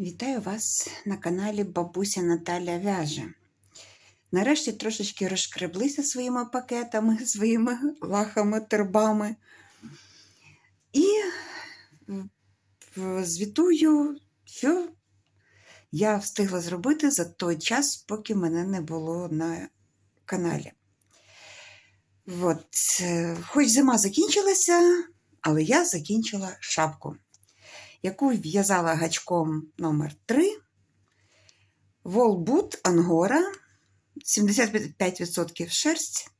Вітаю вас на каналі Бабуся Наталя Вяже. Нарешті трошечки розшкреблися своїми пакетами, своїми лахами, торбами. І звітую, що я встигла зробити за той час, поки мене не було на каналі. От, е, хоч зима закінчилася, але я закінчила шапку яку в'язала гачком номер 3 Волбут Ангора, 75% шерсть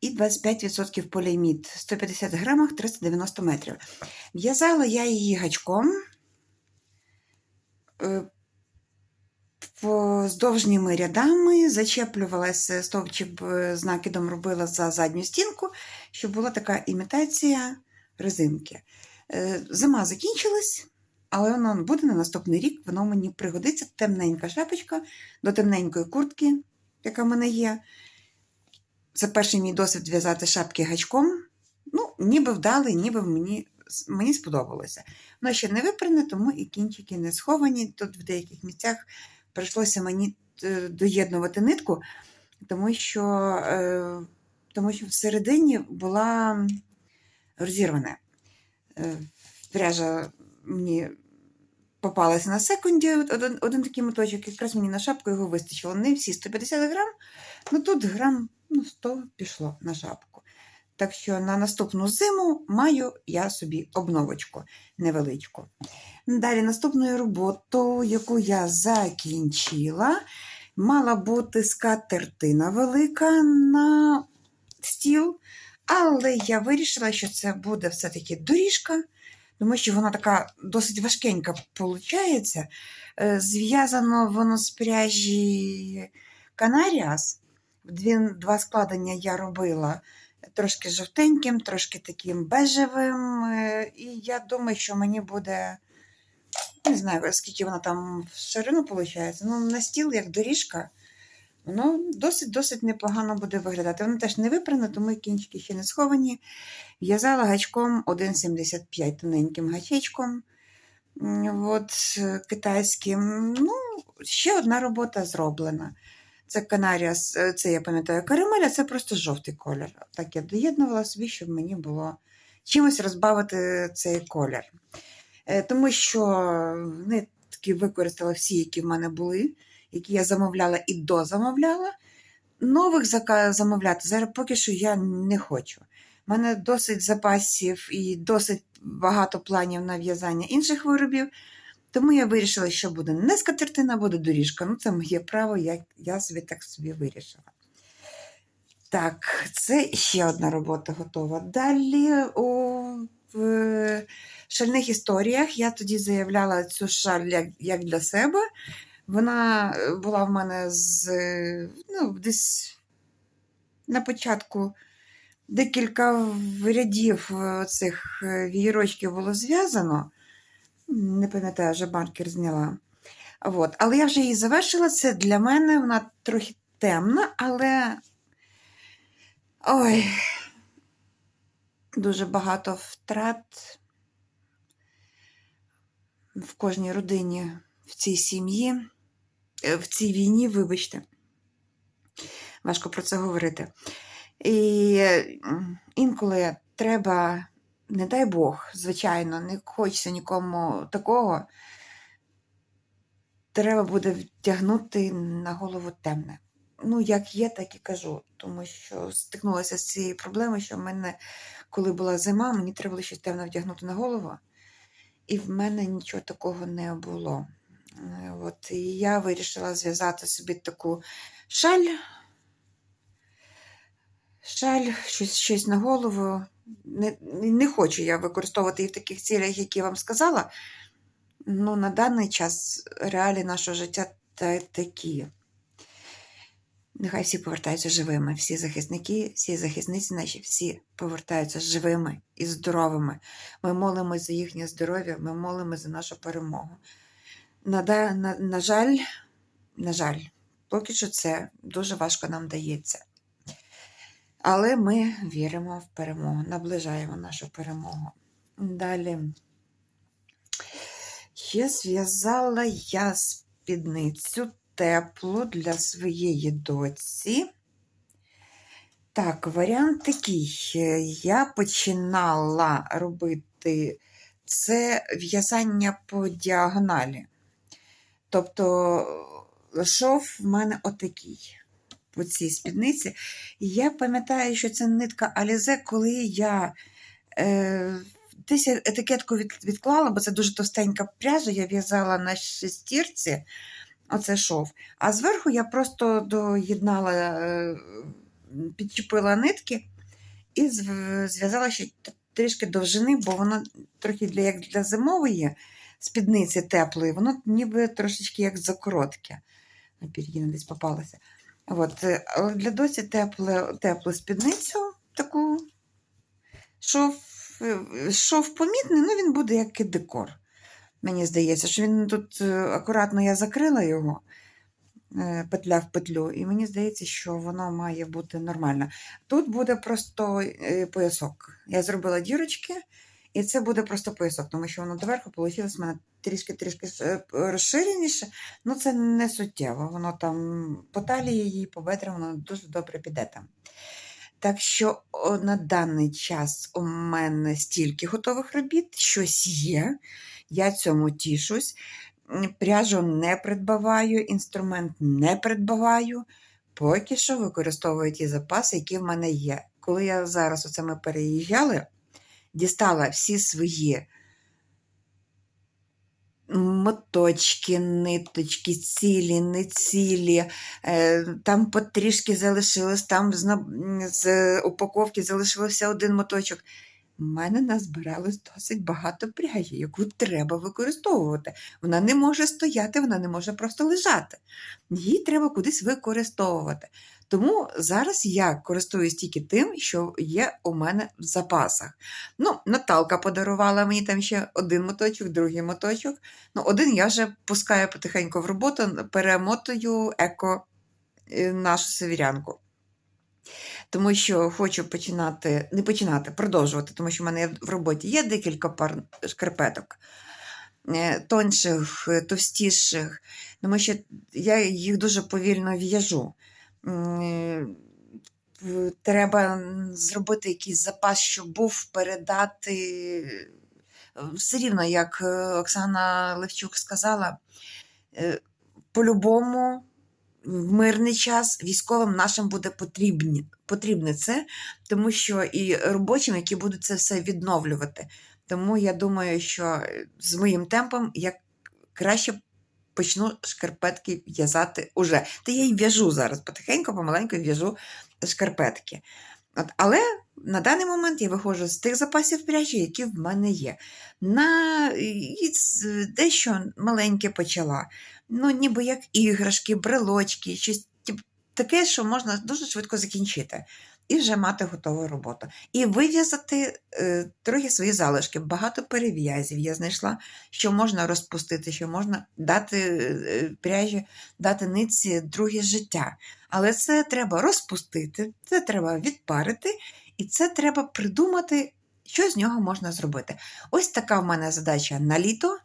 і 25% поліамід, 150 грамах 390 метрів. В'язала я її гачком е, поздовжніми рядами, зачеплювалася стовпчик е, з накидом робила за задню стінку, щоб була така імітація резинки. Е, Зима закінчилась, але воно буде на наступний рік, воно мені пригодиться темненька шапочка до темненької куртки, яка в мене є. Це перший мій досвід в'язати шапки гачком. Ну, ніби вдалий, ніби мені, мені сподобалося. Воно ще не випране, тому і кінчики не сховані. Тут в деяких місцях прийшлося мені е, доєднувати нитку, тому що, е, тому що всередині була розірвана. Е, Пряжа мені попалася на секунді, один, один такий моточок, якраз мені на шапку його вистачило. Не всі 150 грам, ну тут грам ну, 100 пішло на шапку. Так що на наступну зиму маю я собі обновочку невеличку. Далі наступною роботою, яку я закінчила, мала бути скатертина велика на стіл. Але я вирішила, що це буде все-таки доріжка, тому що вона така досить важкенька виходить. Зв'язано воно з пряжі Канаріас. Два складення я робила трошки жовтеньким, трошки таким бежевим. Е, І я думаю, що мені буде, не знаю, скільки вона там в ширину виходить. Ну, на стіл, як доріжка. Воно досить-досить непогано буде виглядати. Воно теж не випране, тому кінчики ще не сховані. В'язала гачком 1,75 тоненьким гачечком. От, е, китайським. Ну, ще одна робота зроблена. Це Канаріас, е, це я пам'ятаю карамель, це просто жовтий колір. Так я доєднувала собі, щоб мені було чимось розбавити цей колір. Е, Тому що нитки використала всі, які в мене були які я замовляла і дозамовляла. Нових замовляти зараз поки що я не хочу. У мене досить запасів і досить багато планів на в'язання інших виробів. Тому я вирішила, що буде не скатертина, буде доріжка. Ну, це моє право, я, я собі так собі вирішила. Так, це ще одна робота готова. Далі у в шальних історіях я тоді заявляла цю шаль як, як для себе. Вона е, була в мене з ну, десь на початку декілька рядів е, цих е, вієрочків було зв'язано. Не пам'ятаю, вже банкер зняла. От. Але я вже її завершила. Це для мене вона трохи темна, але ой, дуже багато втрат в кожній родині в цій сім'ї. Е, в цій війні, вибачте, важко про це говорити. І інколи треба, не дай Бог, звичайно, не хочеться нікому такого. Треба буде втягнути на голову темне. Ну, як є, так і кажу. Тому що стикнулася з цією проблемою, що в мене, коли була зима, мені треба було щось темне вдягнути на голову, і в мене нічого такого не було. Е, От, і я вирішила зв'язати собі таку шаль. Шаль, щось, щось на голову. Не, не хочу я використовувати її в таких цілях, які я вам сказала. Ну, на даний час реалії нашого життя та такі. Нехай всі повертаються живими, всі захисники, всі захисниці наші, всі повертаються живими і здоровими. Ми молимося за їхнє здоров'я, ми молимося за нашу перемогу. На, на, на жаль, на жаль, поки що це дуже важко нам дається. Але ми віримо в перемогу, наближаємо нашу перемогу. Далі Ще зв'язала я спідницю теплу для своєї доці. Так, варіант такий. Я починала робити це в'язання по діагоналі. Тобто шов в мене отакий по цій спідниці. Я пам'ятаю, що це нитка Алізе, коли я е, десь етикетку від, відклала, бо це дуже товстенька пряжа, я в'язала на шестірці, оце шов. А зверху я просто доєднала, е, підчепила нитки і зв'язала ще трішки довжини, бо воно трохи для, як для зимової спідниці теплої, воно ніби трошечки як закоротке. На пір'їна десь попалася. От, е, але для досі тепле, теплу спідницю таку шов, помітний, ну він буде як і декор. Мені здається, що він тут е, акуратно я закрила його, е, петля в петлю, і мені здається, що воно має бути нормально. Тут буде просто поясок. Я зробила дірочки, і це буде просто поясок, тому що воно доверху вийшло в мене трішки-трішки е, розширеніше. Ну, це не суттєво. Воно там по талії її, по бедрам, воно дуже добре піде там. Так що на даний час у мене стільки готових робіт, щось є. Я цьому тішусь. Пряжу не придбаваю, інструмент не придбаваю. Поки що використовую ті запаси, які в мене є. Коли я зараз оце ми переїжджали, дістала всі свої моточки, ниточки, цілі, не цілі, е, там потрішки залишилось, там з упаковки залишився один моточок. У мене назбиралось досить багато пряжі, яку треба використовувати. Вона не може стояти, вона не може просто лежати. Її треба кудись використовувати. Тому зараз я користуюсь тільки тим, що є у мене в запасах. Ну, Наталка подарувала мені там ще один моточок, другий моточок. Ну, один я вже пускаю потихеньку в роботу, перемотую еко е, нашу северянку. Тому що хочу починати, не починати, продовжувати, тому що в мене в роботі є декілька пар шкарпеток. е, Тонших, е, товстіших, тому що я їх дуже повільно в'яжу. Треба зробити якийсь запас, щоб був передати все рівно, як е, Оксана Левчук сказала, по-любому в мирний час військовим нашим буде потрібні, потрібне це, тому що і робочим, які будуть це все відновлювати. Тому я думаю, що е, з моїм темпом я краще почну шкарпетки в'язати уже. Та я й в'яжу зараз, потихеньку, помаленьку в'яжу шкарпетки. Але на даний момент я виходжу з тих запасів пряжі, які в мене є. На дещо маленьке почала. Ну, ніби як іграшки, брелочки, щось таке, що можна дуже швидко закінчити. І вже мати готову роботу. І вив'язати е, трохи свої залишки. Багато перев'язів я знайшла, що можна розпустити, що можна дати е, пряжі, дати нитці друге життя. Але це треба розпустити, це треба відпарити, і це треба придумати, що з нього можна зробити. Ось така в мене задача на літо.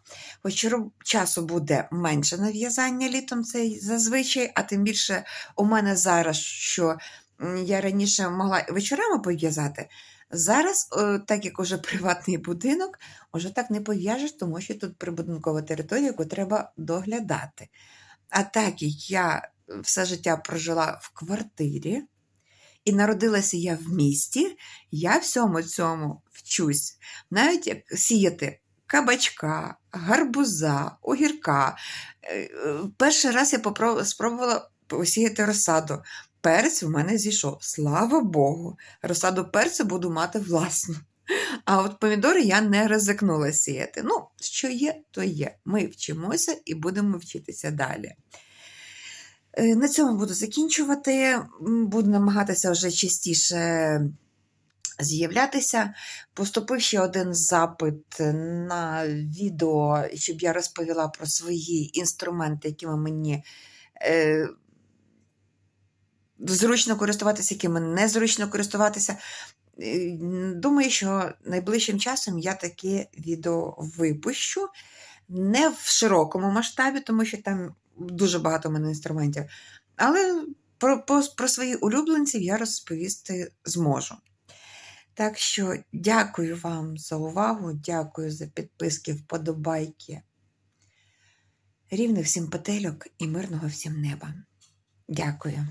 Хоч часу буде менше на в'язання літом, це зазвичай, а тим більше у мене зараз, що я раніше могла вечорами пов'язати. Зараз, е, так як уже приватний будинок, уже так не пов'яжеш, тому що тут прибудинкова територія, яку треба доглядати. А так як я все життя прожила в квартирі, і народилася я в місті, я всьому цьому вчусь. Навіть як сіяти кабачка, гарбуза, огірка. Е, е, Перший раз я спробувала посіяти розсаду. Перець в мене зійшов. Слава Богу, розсаду перцю буду мати власну. А от помідори я не ризикнула сіяти. Ну, що є, то є. Ми вчимося і будемо вчитися далі. Е, На цьому буду закінчувати. Буду намагатися вже частіше з'являтися. Поступив ще один запит на відео, щоб я розповіла про свої інструменти, якими мені е, зручно користуватися, якими незручно користуватися. Думаю, що найближчим часом я таке відео випущу. Не в широкому масштабі, тому що там дуже багато в мене інструментів. Але про, про, про своїх улюбленців я розповісти зможу. Так що дякую вам за увагу, дякую за підписки, вподобайки. Рівних всім петельок і мирного всім неба. Дякую.